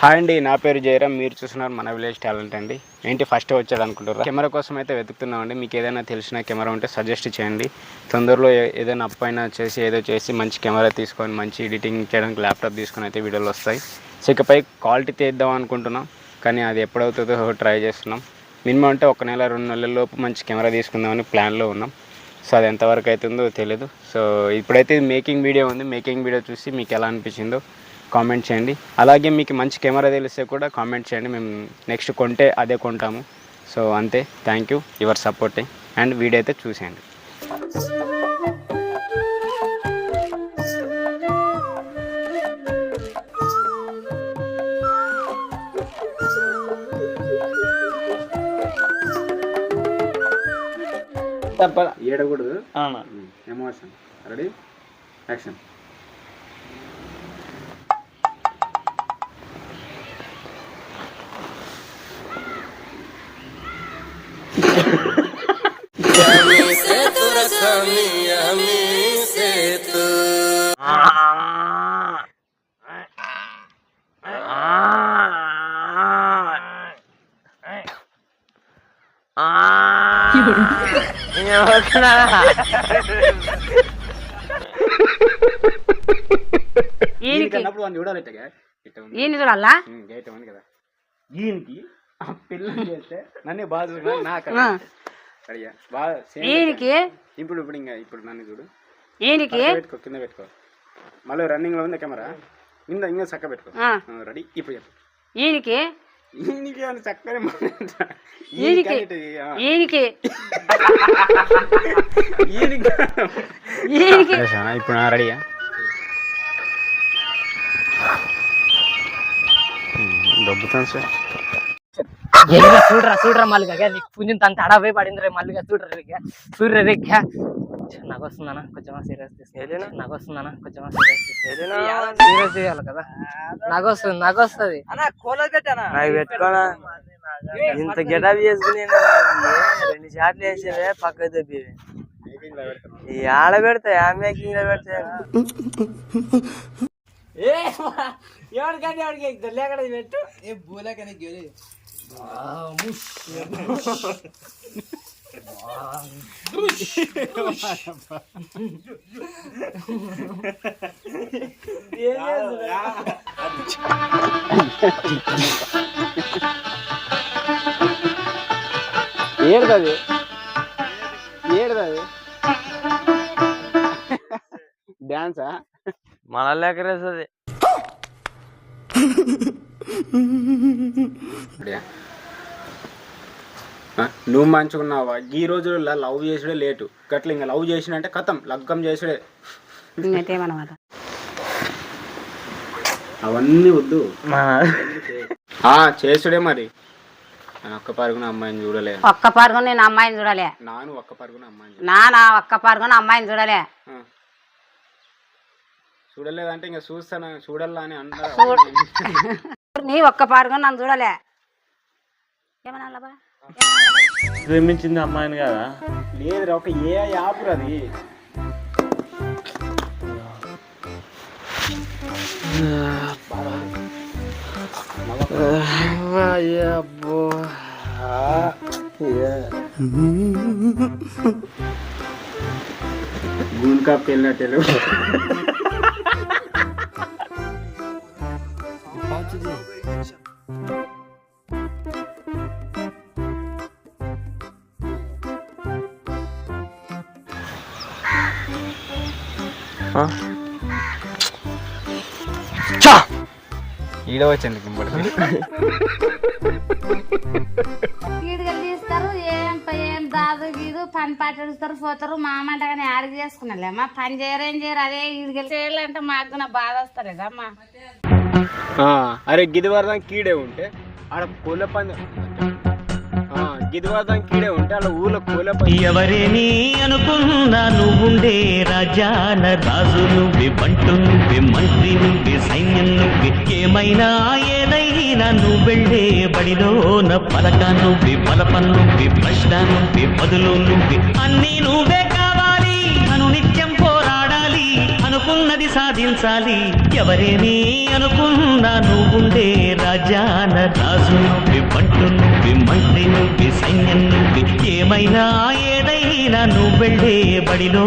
Hi అండి నా పేరు జయరామ్. మీరు చూస్తున్నారు మన విలేజ్ టాలెంట్ అండి. ఏంటి ఫస్ట్ వచ్చాడు అనుకుంటారా కెమెరా కోసం అయితే వెతుకుతున్నామండి. మీకు ఏదైనా తెలిసిన కెమెరా ఉంటే సజెస్ట్ చేయండి. తొందరలో ఏదైనా అప్ అయినా చేసి ఏదో చేసి మంచి కెమెరా తీసుకొని మంచి ఎడిటింగ్ చేయడానికి ల్యాప్టాప్ తీసుకొని అయితే వీడియోలు వస్తాయి. సో ఇకపై క్వాలిటీ తీద్దాం అనుకుంటున్నాం. కానీ అది ఎప్పుడవుతుందో ట్రై చేస్తున్నాం. మినిమం అంటే ఒక నెల రెండు నెలల లోపు మంచి కెమెరా తీసుకుందామని ప్లాన్లో ఉన్నాం. సో అది ఎంతవరకు అవుతుందో తెలియదు సో ఇప్పుడైతే మేకింగ్ వీడియో ఉంది. మేకింగ్ వీడియో చూసి మీకు ఎలా అనిపించిందో కామెంట్ చేయండి. అలాగే మీకు మంచి కెమెరా తెలిస్తే కూడా కామెంట్ చేయండి. మేము నెక్స్ట్ కొంటే అదే కొంటాము. సో అంతే. Thank you your supporting and video అయితే చూసేయండి. ఏడకూడదు. అవునా? ఎమోషన్ రెడీ యాక్షన్ ఈయనకి అన్నప్పుడు వాడిని చూడాలి ఇట్టగా ఇట్ట ఉంది ఈయన చూడాలా ఉమ్, గేట్ ఉంది కదా ఈయనకి ఆ పిల్లని చేస్తే నన్ను బాగా చూసినా నాకు ఆ. అడిగా బాగా same ఈయనకి ఇప్పుడు ఇప్పుడు ఇంకా ఇప్పుడు నన్ను చూడు ఈయనకి పక్కన పెట్టుకో కింద పెట్టుకో మళ్ళీ రన్నింగ్ లో ఉంది కెమెరా కింద ఇంకా చక్క పెట్టుకో ఆ. రెడీ ఇప్పుడు చెప్పు ఈయనకి ఈయనకి అని చక్కనే మాట్లాడతా. ఈయనకి ఈయనకి అంటే, ఆ. ఈయనకి ఈయనకి ఈయనకి ఇప్పుడు రెడీయా దొబ్బుతాను సార్ ఎల్లిగా చూడరా చూడరా మళ్ళీగా నీకు పుంజుని తన తడా పోయి పడింది రే మళ్ళీగా చూడరా రేగ్గా చూడరా రేగ్గా నాకు వస్తుందనా కొంచెం సీరియస్ తీసుకు. నాకు వస్తుందనా కొంచెం సీరియస్ తీసుకు. సీరియస్ చేయాలి కదా. నాకు వస్తుంది నాకు వస్తుంది. నాకు పెట్టుకోనా? ఇంత గెటప్ చేసుకుని రెండు షాట్లు వేసేవే పక్క తప్పి ఈ ఆడ పెడతా ఆ మేకింగ్లో పెడతా ఎవరికంటే ఎవరికి లేకడ పెట్టు ఏడుది ఏడుది డాన్సా? మన. ఆ, నువ్వు మంచుకున్నావా? ఈ రోజుల్లో లవ్ చేసుడే లేటు. గట్ల ఇంకా లవ్ చేసినంటే కథం లగ్గం చేసుడే. అవన్నీ వద్దు. ఆ. చేసుడే మరి. నేను ఒక్క పరుగున అమ్మాయిని చూడలే. ఒక్క పారుకొని నేను అమ్మాయిని చూడలే. నాను ఒక్క పరుగున అమ్మాయిని చూడలే. నా నా ఒక్క పారుకొని అమ్మాయిని చూడలే. చూడలేదంటే ఇంకా చూస్తాను చూడాలా అని అంటారు నీ ఒక్క పారుకొని నన్ను చూడలే. ఏమన్నా ప్రేమించింది అమ్మాయిని కదా? లేదు ఒక ఏ యాప్ అది. అబ్బో. గుంకా పెళ్ళటెలు ఈడ వచ్చింది కింబడి తీస్తారు ఏం ప- ఏం దాదు గీదు పని పట్టేస్తారు పోతారు మా మాట కానీ ఆడికి పని చేయరు ఏం చేయరు అదే గీడుగలు చేయాలంటే మాకు కూడా బాధ వస్తారు కదమ్మా అరే గిదివారదాం కీడే ఉంటే ఆడ కోళ్ళ పని ఆ, కీడే ఉంటాడు ఊళ్ళో కోళ్ళ పని అనుకున్నా నువ్వుండే రాజాన రాజు నువ్వే బంటు నువ్వే మంత్రి నువ్వే సైన్యం నువ్వే ఏమైనా ఏదైనా నువ్వెళ్ళే బడిలోన పలక నువ్వే పలప నువ్వే ప్రశ్న నువ్వే బదులు నువ్వే అన్నీ నువ్వే కావాలి. అను నిత్యం పోరాడాలి. అనుకున్నది సాధించాలి. ఎవరేమీ అనుకున్నా నువ్వుండే రాజాన రాజు నువ్వి బంటు నువ్వు మంత్రి నువ్వి సైన్యం నువ్వి ఏమైనా ఏదైనా నువ్వు వెళ్ళే బడిలో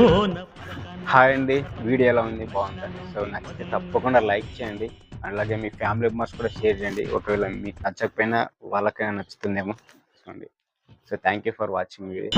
హాయ్ అండి వీడియో ఎలా ఉంది? బాగుందండి. సో నచ్చితే తప్పకుండా లైక్ చేయండి. అలాగే మీ ఫ్యామిలీ మెంబర్స్ కూడా షేర్ చేయండి. ఒకవేళ మీకు నచ్చకపోయినా వాళ్ళకైనా నచ్చుతుందేమో. చూడండి. So thank you for watching video.